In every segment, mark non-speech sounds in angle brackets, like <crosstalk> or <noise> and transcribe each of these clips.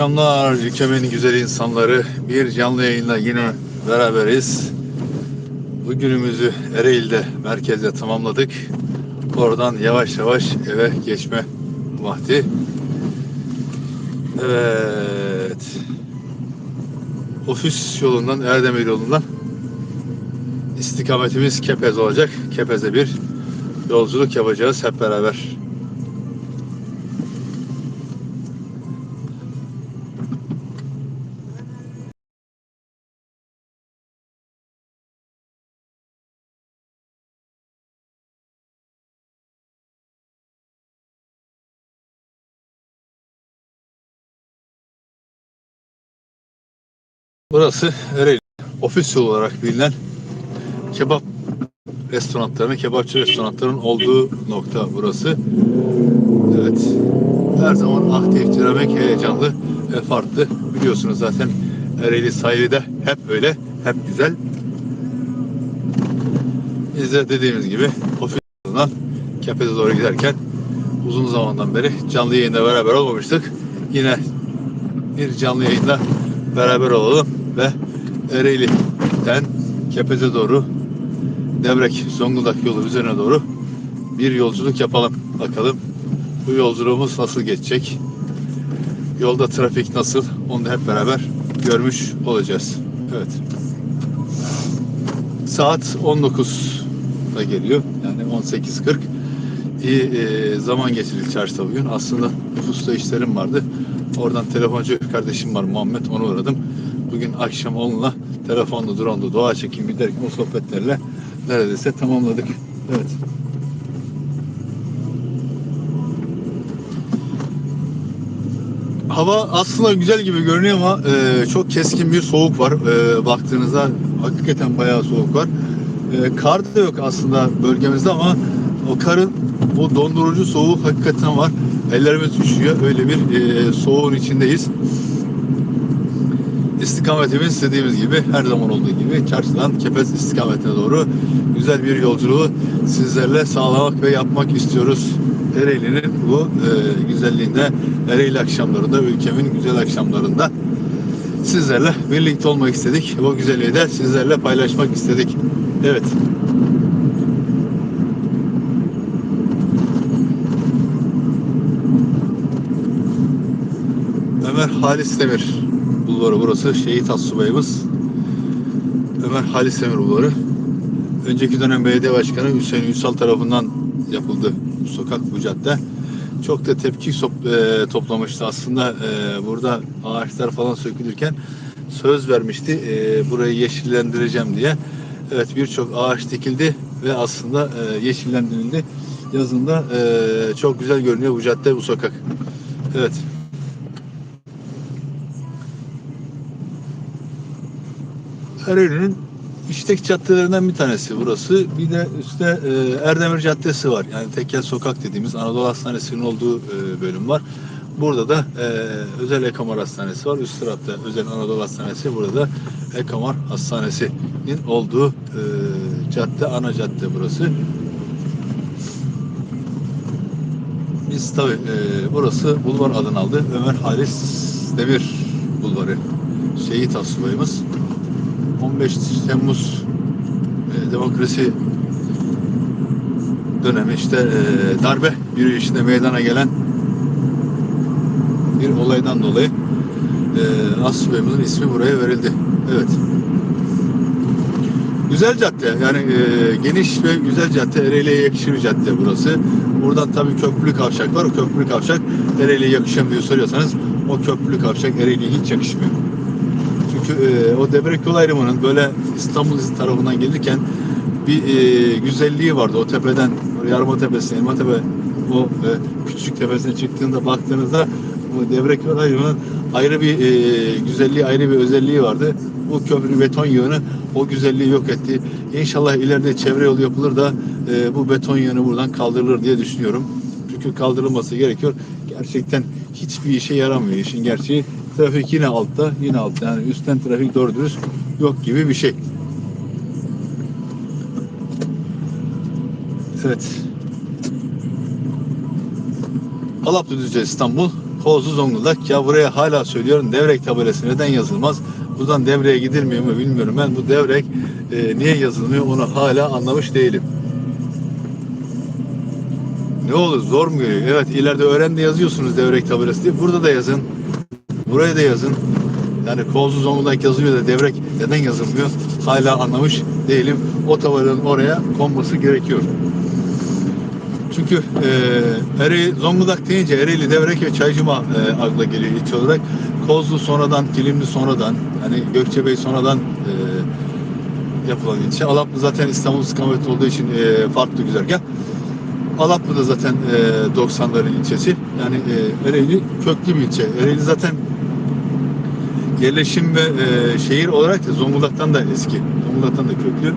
Selamlar ülkemin güzel insanları. Bir canlı yayınla yine beraberiz. Bugünümüzü Ereğli'de merkezde tamamladık. Oradan yavaş yavaş eve geçme vakti. Evet. Ofis yolundan, Erdemir yolundan istikametimiz Kepez olacak. Kepez'e bir yolculuk yapacağız hep beraber. Burası Ereğli. Ofis olarak bilinen kebap restoranlarının, kebapçı restoranlarının olduğu nokta burası. Evet. Her zaman aktif, dinamik, heyecanlı ve farklı. Biliyorsunuz zaten Ereğli sahili de hep öyle, hep güzel. Biz de dediğimiz gibi ofis yolundan Kepez'e doğru giderken uzun zamandan beri canlı yayında beraber olmamıştık. Yine bir canlı yayında beraber olalım ve Ereğli'den Kepez'e doğru Devrek Zonguldak yolu üzerine doğru bir yolculuk yapalım. Bakalım bu yolculuğumuz nasıl geçecek? Yolda trafik nasıl? Onu da hep beraber görmüş olacağız. Evet. Saat 19'da geliyor. Yani 18.40. İyi e, zaman geçirdik çarşıda bugün. Aslında nüfusta işlerim vardı. Oradan telefoncu kardeşim var Muhammed. Onu uğradım. Bugün akşam onunla telefonda, drone'da, doğa çekimi derken o sohbetlerle neredeyse tamamladık. Evet. Hava aslında güzel gibi görünüyor ama e, çok keskin bir soğuk var. E, baktığınızda hakikaten bayağı soğuk var. E, kar da yok aslında bölgemizde ama o karın o dondurucu soğuğu hakikaten var. Ellerimiz üşüyor. Öyle bir e, soğuğun içindeyiz. İstikametimiz dediğimiz gibi her zaman olduğu gibi çarşıdan Kepez istikametine doğru güzel bir yolculuğu sizlerle sağlamak ve yapmak istiyoruz. Ereğli'nin bu e, güzelliğinde, Ereğli akşamlarında, ülkemin güzel akşamlarında sizlerle birlikte olmak istedik. Bu güzelliği de sizlerle paylaşmak istedik. Evet. Ömer Halis Demir bulvarı burası. Şehit Assubayımız. Ömer Halis Demir bulvarı. Önceki dönem belediye başkanı Hüseyin Ünsal tarafından yapıldı bu sokak, bu cadde. Çok da tepki e, toplamıştı aslında e, burada ağaçlar falan sökülürken söz vermişti e, burayı yeşillendireceğim diye. Evet birçok ağaç dikildi ve aslında e, yeşillendirildi. Yazında e, çok güzel görünüyor bu cadde, bu sokak. Evet. Ereğli'nin işlek caddelerinden bir tanesi burası. Bir de üstte e, Erdemir Caddesi var. Yani Tekel Sokak dediğimiz Anadolu Hastanesi'nin olduğu e, bölüm var. Burada da e, özel Ekamar Hastanesi var. Üst tarafta özel Anadolu Hastanesi. Burada da Ekamar Hastanesi'nin olduğu e, cadde, ana cadde burası. Biz tabi burası bulvar adını aldı. Ömer Halis Demir Bulvarı. Şehit Asubayımız. 15 Temmuz e, demokrasi dönemi işte e, darbe yürüyüşünde meydana gelen bir olaydan dolayı e, Asubayımızın ismi buraya verildi. Evet. Güzel cadde yani e, geniş ve güzel cadde Ereğli'ye yakışır cadde burası. Buradan tabii köprülü kavşak var. O köprülü kavşak Ereğli'ye mu diye soruyorsanız o köprülü kavşak Ereğli'ye hiç yakışmıyor. E, o Debrek yol ayrımının böyle İstanbul tarafından gelirken bir e, güzelliği vardı. O tepeden Yarma Tepesi, Elma Tepe o e, küçük tepesine çıktığında baktığınızda o Debrek yol ayrımının ayrı bir e, güzelliği, ayrı bir özelliği vardı. Bu köprü beton yığını o güzelliği yok etti. İnşallah ileride çevre yolu yapılır da e, bu beton yığını buradan kaldırılır diye düşünüyorum. Çünkü kaldırılması gerekiyor. Gerçekten hiçbir işe yaramıyor işin gerçeği. Trafik yine altta, yine altta. Yani üstten trafik doğru dürüst yok gibi bir şey. Evet. Alaplı Düzce İstanbul Kozlu Zonguldak. Ya buraya hala söylüyorum Devrek tabelası neden yazılmaz? Buradan Devrek'e gidilmiyor mu bilmiyorum. Ben bu Devrek e, niye yazılmıyor onu hala anlamış değilim. Ne olur zor mu geliyor? Evet ileride öğren de yazıyorsunuz Devrek tabelası diye. Burada da yazın. Buraya da yazın. Yani Kozlu Zonguldak yazılıyor da Devrek neden yazılmıyor? Hala anlamış değilim. O tabelanın oraya konması gerekiyor. Çünkü e, Ereğli, Zonguldak deyince Ereğli, Devrek ve Çaycıma e, akla geliyor ilk olarak. Kozlu sonradan, Kilimli sonradan, hani Gökçebey sonradan e, yapılan ilçe. Alaplı zaten İstanbul istikameti olduğu için e, farklı güzergah. Alaplı da zaten e, 90'ların ilçesi. Yani e, Ereğli köklü bir ilçe. Ereğli zaten yerleşim ve e, şehir olarak da Zonguldak'tan da eski. Zonguldak'tan da köklü.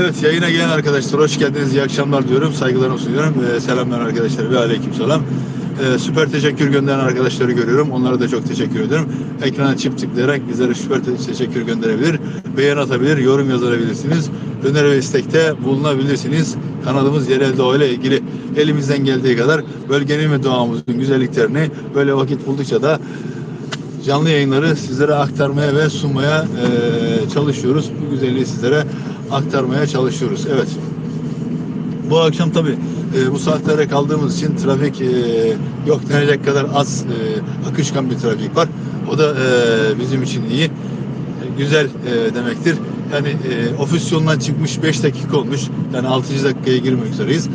Evet yayına gelen arkadaşlar hoş geldiniz. İyi akşamlar diyorum. Saygılarımı sunuyorum. Ee, selamlar arkadaşlar ve aleyküm selam. Ee, süper teşekkür gönderen arkadaşları görüyorum. Onlara da çok teşekkür ederim. Ekrana çift tıklayarak bizlere süper te- teşekkür gönderebilir. Beğen atabilir, yorum yazabilirsiniz. Öneri ve istekte bulunabilirsiniz. Kanalımız yerel doğa ilgili elimizden geldiği kadar bölgenin ve doğamızın güzelliklerini böyle vakit buldukça da canlı yayınları sizlere aktarmaya ve sunmaya e, çalışıyoruz. Bu güzelliği sizlere aktarmaya çalışıyoruz. Evet. Bu akşam tabi bu saatlere kaldığımız için trafik e, yok denecek kadar az e, akışkan bir trafik var. O da e, bizim için iyi. E, güzel e, demektir. Yani e, ofis yolundan çıkmış 5 dakika olmuş. Yani 6. dakikaya girmek üzereyiz.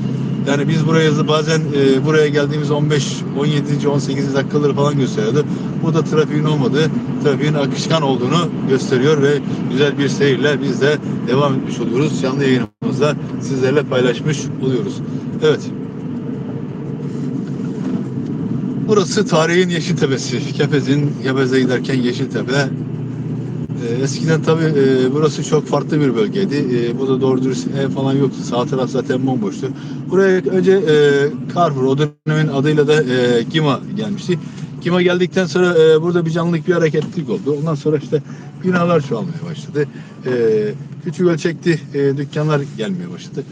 Yani biz buraya bazen e, buraya geldiğimiz 15, 17. 18. dakikaları falan gösteriyordu. Bu da trafiğin olmadığı, trafiğin akışkan olduğunu gösteriyor ve güzel bir seyirle biz de devam etmiş oluyoruz. Canlı yayınımızda sizlerle paylaşmış oluyoruz. Evet. Burası tarihin Yeşiltepe'si. Kepez'in Kepez'e giderken Yeşiltepe. Ee, eskiden tabi burası çok farklı bir bölgeydi. E, burada doğru dürüst ev falan yoktu. Sağ taraf zaten bomboştu. Buraya önce e, o dönemin adıyla da e, Gima gelmişti. Gima geldikten sonra e, burada bir canlılık, bir hareketlilik oldu. Ondan sonra işte binalar çoğalmaya başladı. E, küçük ölçekli e, dükkanlar gelmeye başladı.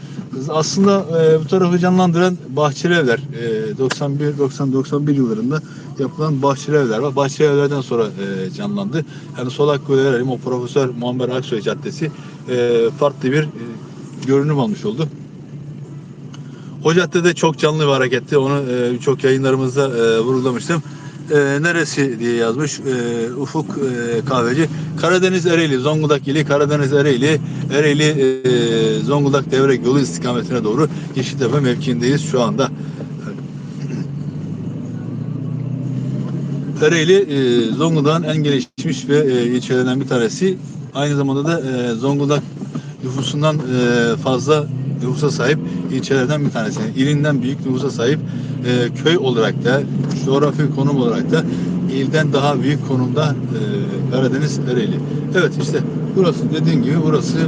Aslında e, bu tarafı canlandıran bahçeli evler, e, 91, 90, 91 yıllarında yapılan bahçeli evler var. Bahçeli evlerden sonra e, canlandı. Yani Solak Gölerim, o Profesör Muammer Aksoy Caddesi e, farklı bir e, görünüm almış oldu. O caddede çok canlı ve hareketli. Onu e, çok yayınlarımızda e, vurgulamıştım. E, neresi diye yazmış e, Ufuk e, Kahveci. Karadeniz Ereğli, Zonguldak ili Karadeniz Ereğli, Ereğli e, Zonguldak Devrek yolu istikametine doğru Yeşiltepe mevkiindeyiz şu anda. <clears throat> Ereğli e, Zonguldak'ın en gelişmiş ve e, ilçelerinden bir tanesi. Aynı zamanda da e, Zonguldak nüfusundan e, fazla nüfusa sahip ilçelerden bir tanesi. Yani ilinden büyük nüfusa sahip e, köy olarak da, coğrafi konum olarak da ilden daha büyük konumda e, Karadeniz Ereğli. Evet işte burası dediğim gibi burası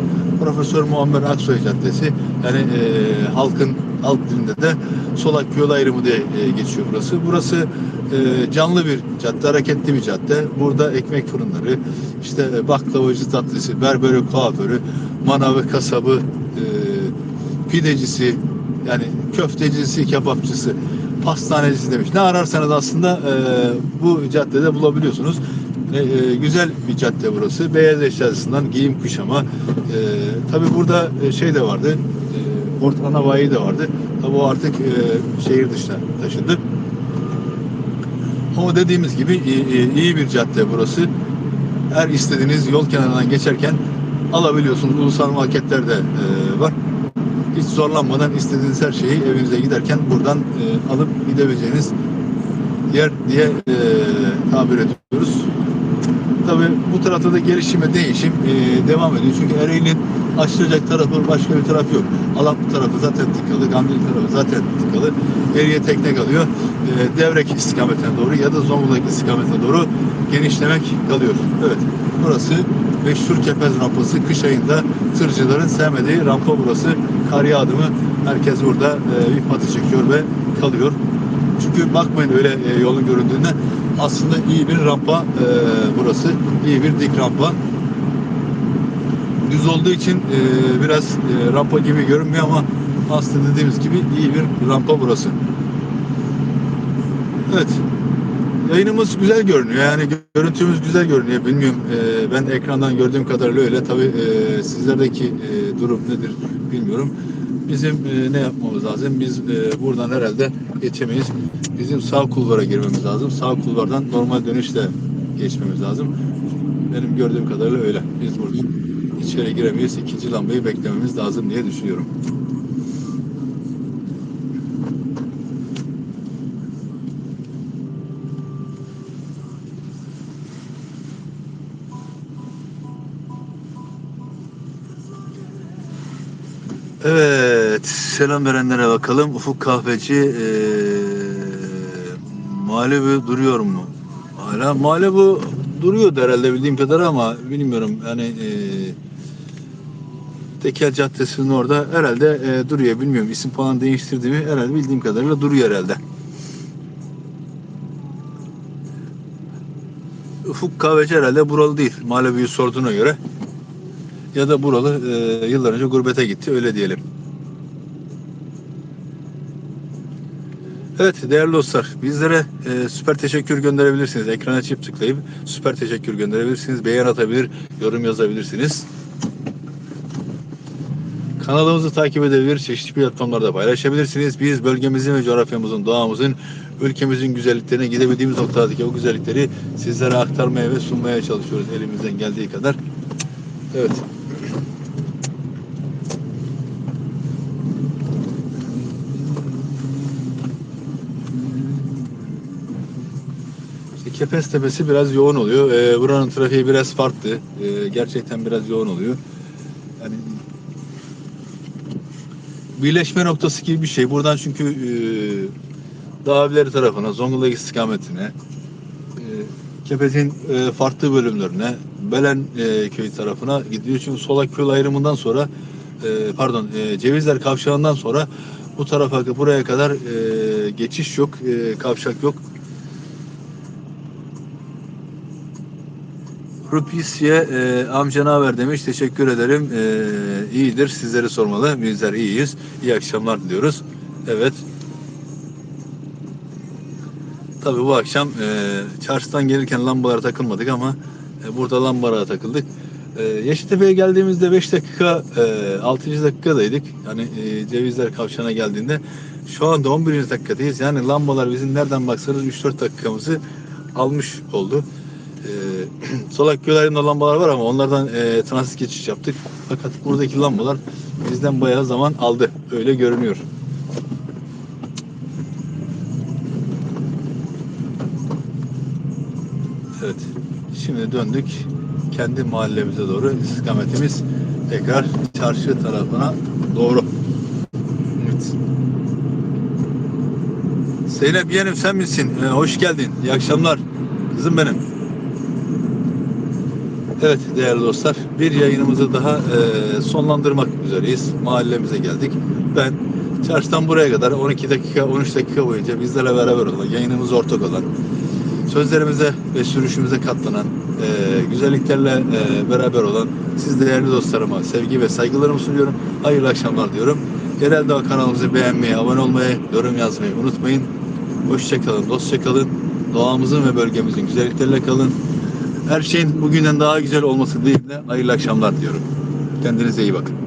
Profesör Muammer Aksoy Caddesi. Yani e, halkın halk dilinde de Solak Yol Ayrımı diye e, geçiyor burası. Burası e, canlı bir cadde, hareketli bir cadde. Burada ekmek fırınları, işte e, baklavacı tatlısı, berberi kuaförü, manavı, kasabı, e, pidecisi, yani köftecisi, kebapçısı, pastanecisi demiş. Ne ararsanız aslında e, bu caddede bulabiliyorsunuz. E, e, güzel bir cadde burası. Beyaz eşyasından giyim kuşama. E, Tabi burada e, şey de vardı. E, Port Anavayi de vardı. Tabi o artık e, şehir dışına taşındı. Ama dediğimiz gibi iyi- iyi bir cadde burası. Her istediğiniz yol kenarından geçerken alabiliyorsunuz. Ulusal marketler de e, var. Hiç zorlanmadan istediğiniz her şeyi evinize giderken buradan e, alıp gidebileceğiniz yer diye e, tabir ediyoruz. Tabi bu tarafta da gelişim ve değişim e, devam ediyor. Çünkü Ereğli'nin açılacak tarafı başka bir taraf yok. Alaplı tarafı zaten tıkalı, Gamlı tarafı zaten tıkalı. Geriye tekne kalıyor. E, Devrek istikametine doğru ya da Zonguldak istikametine doğru genişlemek kalıyor. Evet, burası meşhur Kepez rampası. Kış ayında tırcıların sevmediği rampa burası. Kar yağdı mı herkes burada e, bir patı çekiyor ve kalıyor. Çünkü bakmayın öyle e, yolun göründüğüne aslında iyi bir rampa e, burası. İyi bir dik rampa. Düz olduğu için e, biraz e, rampa gibi görünmüyor ama aslında dediğimiz gibi iyi bir rampa burası. Evet. Yayınımız güzel görünüyor. Yani görüntümüz güzel görünüyor. Bilmiyorum e, ben ekrandan gördüğüm kadarıyla öyle. Tabii e, sizlerdeki e, durum nedir bilmiyorum. Bizim ne yapmamız lazım? Biz buradan herhalde geçemeyiz. Bizim sağ kulvara girmemiz lazım. Sağ kulvardan normal dönüşle geçmemiz lazım. Benim gördüğüm kadarıyla öyle. Biz buradan içeri giremeyiz. İkinci lambayı beklememiz lazım diye düşünüyorum. Evet, selam verenlere bakalım. Ufuk Kahveci eee Malibu duruyor mu? Hala Malibu duruyor herhalde bildiğim kadar ama bilmiyorum. Yani eee Tekel Caddesi'nin orada herhalde eee, duruyor. Bilmiyorum isim falan değiştirdi mi? Herhalde bildiğim kadarıyla duruyor herhalde. Ufuk Kahveci herhalde buralı değil. Malibu'yu sorduğuna göre. Ya da buralı eee, yıllar önce gurbete gitti öyle diyelim. Evet değerli dostlar bizlere e, süper teşekkür gönderebilirsiniz. Ekrana çift tıklayıp süper teşekkür gönderebilirsiniz. Beğen atabilir, yorum yazabilirsiniz. Kanalımızı takip edebilir, çeşitli platformlarda paylaşabilirsiniz. Biz bölgemizin ve coğrafyamızın, doğamızın, ülkemizin güzelliklerine gidebildiğimiz noktalardaki o güzellikleri sizlere aktarmaya ve sunmaya çalışıyoruz elimizden geldiği kadar. Evet. Kepez Tepesi biraz yoğun oluyor. Ee, buranın trafiği biraz farklı. Ee, gerçekten biraz yoğun oluyor. Yani birleşme noktası gibi bir şey. Buradan çünkü e, dağ evleri tarafına, Zonguldak istikametine, e, Kepez'in e, farklı bölümlerine, Belen e, köy tarafına gidiyor. Çünkü Solak köy ayrımından sonra e, pardon e, Cevizler kavşağından sonra bu tarafa buraya kadar e, geçiş yok, e, kavşak yok. Rupisye e, amca ne haber demiş. Teşekkür ederim. E, iyidir. Sizleri sormalı. Bizler iyiyiz. İyi akşamlar diliyoruz. Evet. Tabii bu akşam e, çarşıdan gelirken lambalara takılmadık ama e, burada lambalara takıldık. E, Yeşiltepe'ye geldiğimizde 5 dakika, e, 6. dakikadaydık. Yani e, Cevizler Kavşağı'na geldiğinde. Şu anda 11. dakikadayız. Yani lambalar bizim nereden baksanız 3-4 dakikamızı almış oldu. E, <clears throat> Solak köylerinde lambalar var ama onlardan e, transit geçiş yaptık. Fakat buradaki lambalar bizden bayağı zaman aldı. Öyle görünüyor. Evet. Şimdi döndük kendi mahallemize doğru. İstikametimiz tekrar çarşı tarafına doğru. Evet. Zeynep yeğenim sen misin? Ee, hoş geldin. İyi akşamlar. Kızım benim. Evet değerli dostlar bir yayınımızı daha e, sonlandırmak üzereyiz. Mahallemize geldik. Ben çarşıdan buraya kadar 12 dakika 13 dakika boyunca bizlerle beraber olan yayınımız ortak olan sözlerimize ve sürüşümüze katlanan e, güzelliklerle e, beraber olan siz değerli dostlarıma sevgi ve saygılarımı sunuyorum. Hayırlı akşamlar diyorum. Genelde o kanalımızı beğenmeyi, abone olmayı, yorum yazmayı unutmayın. Hoşçakalın, dostça kalın. Doğamızın ve bölgemizin güzellikleriyle kalın. Her şeyin bugünden daha güzel olması dileğiyle hayırlı akşamlar diyorum. Kendinize iyi bakın.